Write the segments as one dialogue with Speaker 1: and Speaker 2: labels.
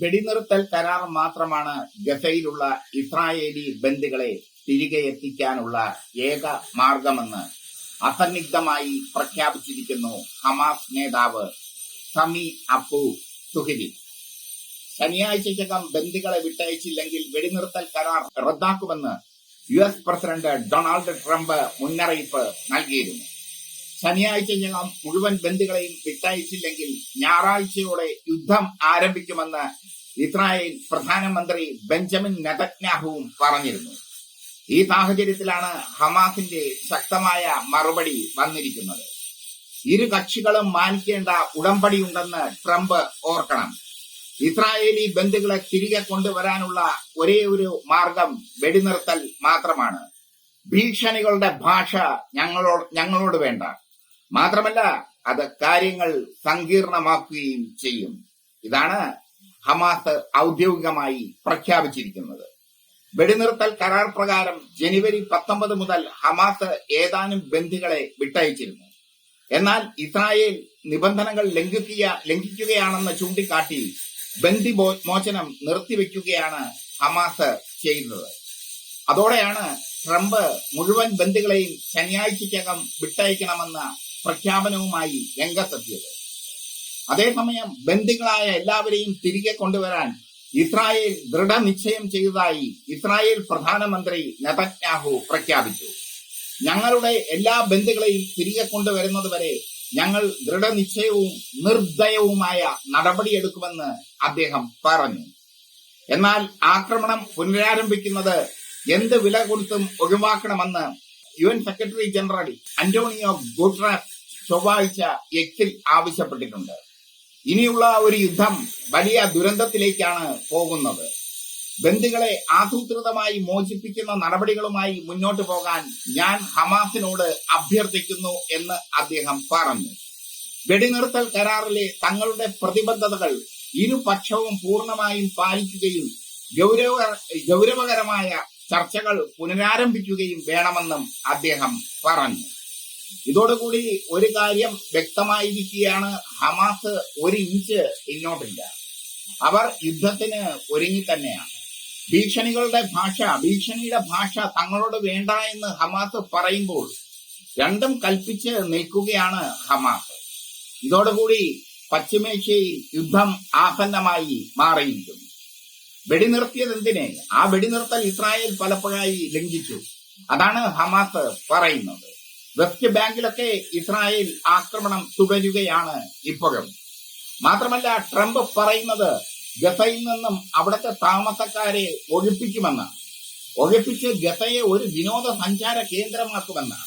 Speaker 1: വെടിനിർത്തൽ കരാർ മാത്രമാണ് ഗസയിലുള്ള ഇസ്രായേലി ബന്ദികളെ തിരികെ എത്തിക്കാനുള്ള ഏക മാർഗമെന്ന് അസന്നിഗ്ധമായി പ്രഖ്യാപിച്ചിരിക്കുന്നു ഹമാസ് നേതാവ് സമി അപ്പു സുഹിരി. ശനിയാഴ്ചയ്ക്കകം ബന്ദികളെ വിട്ടയച്ചില്ലെങ്കിൽ വെടിനിർത്തൽ കരാർ റദ്ദാക്കുമെന്ന് U S president Donald Trump മുന്നറിയിപ്പ് നൽകിയിരുന്നു. ശനിയാഴ്ചയ്ക്കകം മുഴുവൻ ബന്ധുക്കളെയും വിട്ടയച്ചില്ലെങ്കിൽ ഞായറാഴ്ചയോടെ യുദ്ധം ആരംഭിക്കുമെന്ന് ഇസ്രായേൽ പ്രധാനമന്ത്രി ബെഞ്ചമിൻ നെതന്യാഹുവും പറഞ്ഞിരുന്നു. ഈ സാഹചര്യത്തിലാണ് ഹമാസിന്റെ ശക്തമായ മറുപടി വന്നിരിക്കുന്നത്. ഇരു കക്ഷികളും മാനിക്കേണ്ട ഉടമ്പടിയുണ്ടെന്ന് ട്രംപ് ഓർക്കണം. ഇസ്രായേലി ബന്ധുക്കളെ തിരികെ കൊണ്ടുവരാനുള്ള ഒരേ ഒരു മാർഗം വെടിനിർത്തൽ മാത്രമാണ്. ഭീഷണികളുടെ ഭാഷ ഞങ്ങളോട് ഞങ്ങളോട് വേണ്ട. മാത്രമല്ല അത് കാര്യങ്ങൾ സങ്കീർണമാക്കുകയും ചെയ്യും. ഇതാണ് ഹമാസ് ഔദ്യോഗികമായി പ്രഖ്യാപിച്ചിരിക്കുന്നത്. വെടിനിർത്തൽ കരാർ പ്രകാരം ജനുവരി പത്തൊമ്പത് മുതൽ ഹമാസ് ഏതാനും ബന്ധികളെ വിട്ടയച്ചിരുന്നു. എന്നാൽ ഇസ്രായേൽ നിബന്ധനകൾ ലംഘിക്കുക ലംഘിക്കുകയാണെന്ന് ചൂണ്ടിക്കാട്ടി ബന്ദി മോ- മോചനം നിർത്തിവെക്കുകയാണ് ഹമാസ് ചെയ്യുന്നത് അതോടെയാണ് ട്രംപ് മുഴുവൻ ബന്ദികളെയും ശനിയാഴ്ചയ്ക്കകം വിട്ടയക്കണമെന്ന പ്രഖ്യാപനവുമായി രംഗത്തെത്തിയത്. അതേസമയം ബന്ദികളായ എല്ലാവരെയും തിരികെ കൊണ്ടുവരാൻ ഇസ്രായേൽ ദൃഢനിശ്ചയം ചെയ്തതായി ഇസ്രായേൽ പ്രധാനമന്ത്രി നെതന്യാഹു പ്രഖ്യാപിച്ചു. ഞങ്ങളുടെ എല്ലാ ബന്ധുക്കളെയും തിരികെ കൊണ്ടുവരുന്നത് വരെ ഞങ്ങൾ ദൃഢനിശ്ചയവും നിർദ്ദയവുമായ നടപടിയെടുക്കുമെന്ന് അദ്ദേഹം പറഞ്ഞു. എന്നാൽ ആക്രമണം പുനരാരംഭിക്കുന്നത് എന്ത് വില കൊടുത്തും ഒഴിവാക്കണമെന്ന് U N secretary general Antonio Guterres ചൊവ്വാഴ്ച എക്സിൽ ആവശ്യപ്പെട്ടിട്ടുണ്ട്. ഇനിയുള്ള ഒരു യുദ്ധം വലിയ ദുരന്തത്തിലേക്കാണ് പോകുന്നത്. ബന്ദികളെ ആസൂത്രിതമായി മോചിപ്പിക്കുന്ന നടപടികളുമായി മുന്നോട്ട് പോകാൻ ഞാൻ ഹമാസിനോട് അഭ്യർത്ഥിക്കുന്നു എന്ന് അദ്ദേഹം പറഞ്ഞു. വെടിനിർത്തൽ കരാറിലെ തങ്ങളുടെ പ്രതിബദ്ധതകൾ ഇരുപക്ഷവും പൂർണമായും പാലിക്കുകയും ഗൗരവ ഗൗരവകരമായ ചർച്ചകൾ പുനരാരംഭിക്കുകയും വേണമെന്നും അദ്ദേഹം പറഞ്ഞു. ഇതോടുകൂടി ഒരു കാര്യം വ്യക്തമായിരിക്കുകയാണ്. ഹമാസ് ഒരു ഇഞ്ച് ഇങ്ങോട്ടില്ല അവർ യുദ്ധത്തിന് ഒരുങ്ങി തന്നെയാണ്. ഭീഷണികളുടെ ഭാഷ ഭീഷണിയുടെ ഭാഷ തങ്ങളോട് വേണ്ട എന്ന് ഹമാസ് പറയുമ്പോൾ രണ്ടും കൽപ്പിച്ച് നിൽക്കുകയാണ് ഹമാസ്. ഇതോടുകൂടി പശ്ചിമേഷ്യയിൽ യുദ്ധം ആസന്നമായി മാറിയിരിക്കുന്നു. വെടിനിർത്തിയത് എന്തിനെ? ആ വെടി നിർത്തൽ ഇസ്രായേൽ പലപ്പോഴായി ലംഘിച്ചു. അതാണ് ഹമാസ് പറയുന്നത്. വെസ്റ്റ് ബാങ്കിലൊക്കെ ഇസ്രായേൽ ആക്രമണം തുടരുകയാണ് ഇപ്പോഴും. മാത്രമല്ല ട്രംപ് പറയുന്നത് ഗസയിൽ നിന്നും അവിടുത്തെ താമസക്കാരെ ഒഴിപ്പിക്കുമെന്നാണ്. ഒഴിപ്പിച്ച് ഗസയെ ഒരു വിനോദസഞ്ചാര കേന്ദ്രമാക്കുമെന്നാണ്.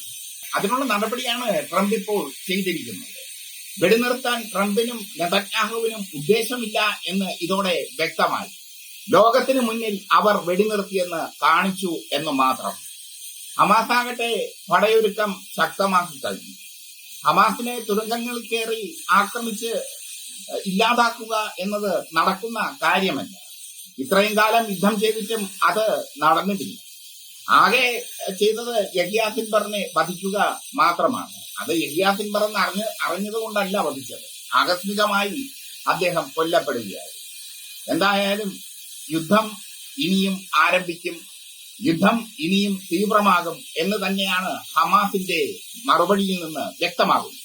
Speaker 1: അതിനുള്ള നടപടിയാണ് ട്രംപ് ഇപ്പോൾ ചെയ്തിരിക്കുന്നത്. വെടിനിർത്താൻ ട്രംപിനും നെതന്യാഹുവിനും ഉദ്ദേശമില്ല എന്ന് ഇതോടെ വ്യക്തമായി. ലോകത്തിന് മുന്നിൽ അവർ വെടിനിർത്തിയെന്ന് കാണിച്ചു എന്ന് മാത്രം. ഹമാസാകട്ടെ പടയൊരുക്കം ശക്തമാക്കി കഴിഞ്ഞു. ഹമാസിനെ തുരങ്കങ്ങളിൽ കയറി ആക്രമിച്ച് ഇല്ലാതാക്കുക എന്നത് നടക്കുന്ന കാര്യമല്ല. ഇത്രയും കാലം യുദ്ധം ചെയ്തിട്ടും അത് നടന്നിട്ടില്ല. ആകെ ചെയ്തത് യഹിയാസിൻ പറഞ്ഞ് വധിക്കുക മാത്രമാണ്. അത് യഹിയാസിൻ പറഞ്ഞ് അറിഞ്ഞ് അറിഞ്ഞതുകൊണ്ടല്ല വധിച്ചത്. ആകസ്മികമായി അദ്ദേഹം കൊല്ലപ്പെടുകയായിരുന്നു എന്തായാലും യുദ്ധം ഇനിയും ആരംഭിക്കും. യുദ്ധം ഇനിയും തീവ്രമാകും എന്ന് തന്നെയാണ് ഹമാസിന്റെ മറുപടിയിൽ നിന്ന് വ്യക്തമാകുന്നത്.